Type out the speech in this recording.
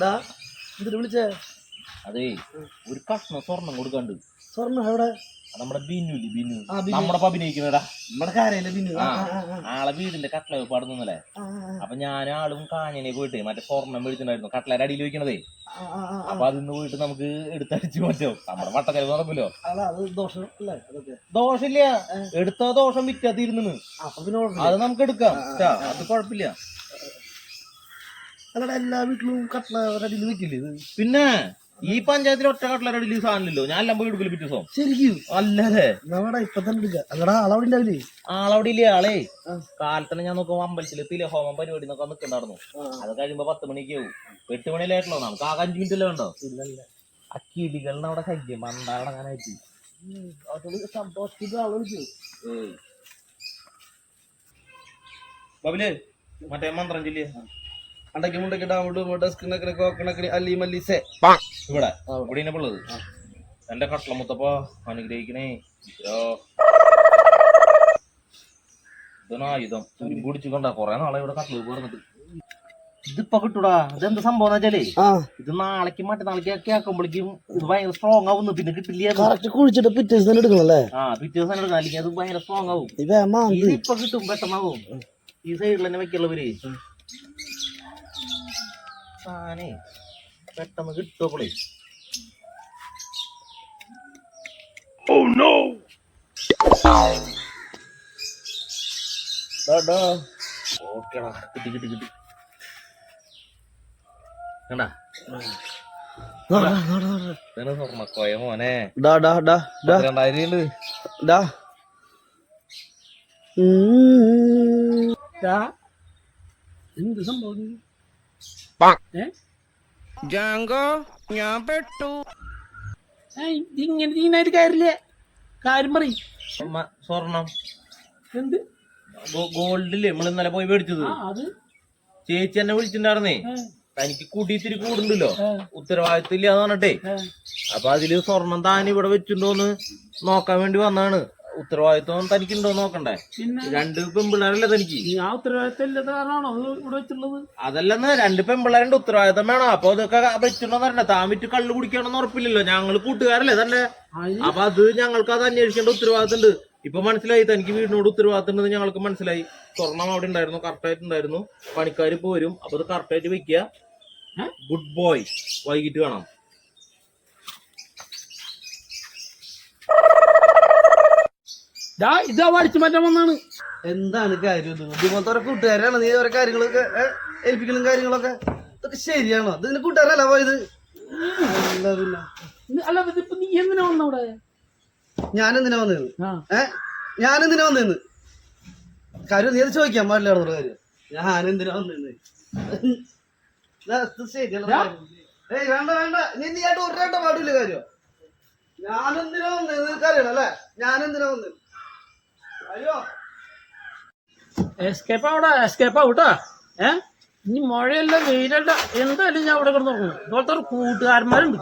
ഡാ വിളിച്ചേ. അതേ ഒരു കഷ്ണം സ്വർണം കൊടുക്കാണ്ട്. എവിടെ? നമ്മുടെ ബിന്നുല്ലേ ബിന്നു? നമ്മുടെ അഭിനയിക്കുന്നടാ നമ്മുടെ കാര്യല്ലേ ആളെ വീടിന്റെ കട്ട്ല പാടുന്നല്ലേ അപ്പൊ ഞാൻ ആളും കാഞ്ഞനെ പോയിട്ട് മറ്റേ സ്വർണം മേടിച്ചിട്ടുണ്ടായിരുന്നു. കട്ട്ലയുടെ അടിയിൽ വെക്കണതേ. അപ്പൊ അതിന്ന് പോയിട്ട് നമുക്ക് എടുത്തടിച്ചു മാറ്റോ നമ്മുടെ വട്ടക്കര അല്ലേ? ദോഷമില്ല. എടുത്ത ദോഷം വിറ്റാ തീരുന്നു അപ്പൊ അത് നമുക്ക് എടുക്കാം. അത് കുഴപ്പമില്ല. അല്ലടാ എല്ലാ വീട്ടിലും കട്ട്ല ഒരടിയിൽ വെക്കില്ലേ ഇത്? പിന്നെ ഈ പഞ്ചായത്തിൽ ഒറ്റ കട്ടല അടിയിൽ സാധനമില്ലോ ഞാൻ എല്ലാം പോയി എടുക്കൽ പിറ്റേ ദിവസം. ശരിക്കും? അല്ലേ നമ്മടെ ഇപ്പൊ തന്നെ എടുക്കാം. അല്ലടാ ആളവിടെ ഉണ്ടാവില്ലേ ആളവിടെ ഇല്ലേ ആളെ. കാലത്തന്നെ ഞാൻ നോക്കുമ്പോ അമ്പലത്തിൽ തിലഹോമം പരിപാടി നോക്കാൻ നിൽക്കണ്ടായിരുന്നു അത് കഴിയുമ്പോ പത്ത് മണിക്ക് ആവും. എട്ട് മണിയിലായിട്ടല്ലോ നമുക്ക് ആകെ അഞ്ചു മിനിറ്റ് അല്ലേ വേണ്ടോ ആ കിളികളുടെ അവിടെ ശല്യം മണ്ടാടങ്ങാനായിട്ട് ബബിൽ മറ്റേ മന്ത്രം ചൊല്ലിയ ഡാമുണ്ട് ഡെസ്ക് നക്കണ കോക്കണക്കണി അല്ലി മല്ലി സേ. ഇവിടെ. ഇവിടെ ഉള്ളത്. എന്റെ കട്ടള മുത്തപ്പ അനുഗ്രഹിക്കണേ. ഇതനായുധം തുരുമ്പ് പിടിച്ചു കൊണ്ടാ കൊറേ നാളെ ഇവിടെ കട്ടിൽ പറഞ്ഞിട്ട് ഇതിപ്പോ കിട്ടൂടാ. ഇതെന്ത് സംഭവം വെച്ചാലേ ഇത് നാളേക്ക് മറ്റന്നാളേക്ക് ഒക്കെ ആക്കുമ്പോഴേക്കും ഇത് ഭയങ്കര സ്ട്രോങ് ആവുന്നു പിന്നെ കിട്ടില്ല. കറക്റ്റ് കുഴിച്ചിട്ട് പിറ്റേ ദിവസം തന്നെ എടുക്കണല്ലേ ആ പിറ്റേ ദിവസം എടുക്കണം. അല്ലെങ്കിൽ അത് ഭയങ്കര സ്ട്രോങ് ആവും. ഇതിപ്പൊ കിട്ടും പെട്ടെന്നാവും. ഈ സൈഡിൽ തന്നെ വെക്കുള്ളവര് സാനേ പെട്ടെന്ന് കിട്ടുമ്പോളേ ഓക്കേടാ കിട്ടി കിട്ടി കിട്ടി. കണ്ടാ? സ്വർണക്കോയ മോനെ. ഡാ ഡാ ഡാ ഡാ. രണ്ടായിരം ഉണ്ട് ഡാ ഡാ. എന്ത് സംഭവം? ഇതിങ്ങനെ ചെയ്യുന്നതിന് കാര്യമില്ല? കാര്യം പറയും. അമ്മ, സ്വർണം. എന്ത്? നമ്മൾ ഇന്നലെ പോയി മേടിച്ചത്. ആ അത്. ചേച്ചി എന്നെ വിളിച്ചിട്ടുണ്ടായിരുന്നേ. തനിക്ക് കൂട്ടിത്തിരി കൂടുണ്ടല്ലോ ഉത്തരവാദിത്വം ഇല്ലാന്ന് പറഞ്ഞിട്ടേ. അപ്പൊ അതിൽ സ്വർണം താൻ ഇവിടെ വെച്ചിട്ടുണ്ടോന്ന് നോക്കാൻ വേണ്ടി വന്നാണ് ഉത്തരവാദിത്വം തനിക്കുണ്ടോ നോക്കണ്ടേ? രണ്ട് പെമ്പിള്ളേരല്ലേ തനിക്ക്? ആ ഉത്തരവാദിത്വം ഇവിടെ വെച്ചുള്ളത് അതല്ലെന്ന് രണ്ട് പെമ്പിള്ളേരുടെ ഉത്തരവാദിത്തം വേണം? അപ്പൊ അതൊക്കെ വെച്ചിട്ടുണ്ടോ പറഞ്ഞ താൻ വിറ്റ് കള്ളു കുടിക്കണമെന്ന് ഉറപ്പില്ലല്ലോ. ഞങ്ങൾ കൂട്ടുകാരല്ലേ തന്നെ അപ്പൊ അത് ഞങ്ങൾക്ക് അത് അന്വേഷിക്കേണ്ട ഉത്തരവാദിത്തം ഉണ്ട് ഇപ്പൊ മനസ്സിലായി. തനിക്ക് വീടിനോട് ഉത്തരവാദിത്തം ഉണ്ടെന്ന് ഞങ്ങൾക്ക് മനസ്സിലായി. സ്വർണം അവിടെ ഉണ്ടായിരുന്നു. കറക്റ്റ് ആയിട്ടുണ്ടായിരുന്നു പണിക്കാർ ഇപ്പൊ വരും. അപ്പൊ അത് കറക്റ്റ് ആയിട്ട് വെക്കുക. ഗുഡ് ബോയ് വൈകിട്ട് കാണാം. ഇതാ പഠിച്ചു മാറ്റാൻ വന്നാണ്. എന്താണ് കാര്യം ഇത്? ഇതുപോലത്തെ ഓരോ കൂട്ടുകാരാണ് നീ ഓരോ കാര്യങ്ങളൊക്കെ ഏൽപ്പിക്കലും കാര്യങ്ങളൊക്കെ? ഇതൊക്കെ ശരിയാണോ? ഇത് നിന്റെ കൂട്ടുകാരല്ല പോയത്? അല്ല ഇതിപ്പോ നീ എന്തിനാ വന്നവിടെ? ഞാൻ എന്തിനാ വന്നത് ഏ ഞാൻ എന്തിനാ വന്നത് കാര്യം നീ അത് ചോദിക്കാൻ പാടില്ല എന്നുള്ള കാര്യം. ഞാൻ എന്തിനാ വന്നത് ശരിയല്ല. ഏയ് വേണ്ട വേണ്ട. നീ നീ ആയിട്ട് ഒരു രണ്ട പാടില്ല കാര്യം. ഞാൻ എന്തിനാ വന്നത് നിനക്കറിയണം അല്ലേ? ഞാൻ എന്തിനാ വന്നത് ഇനി മഴയല്ല വെയിലല്ല എന്തായാലും ഞാൻ അവിടെ കിടന്നു ഇതുപോലത്തെ ഒരു കൂട്ടുകാരന്മാരുണ്ട്.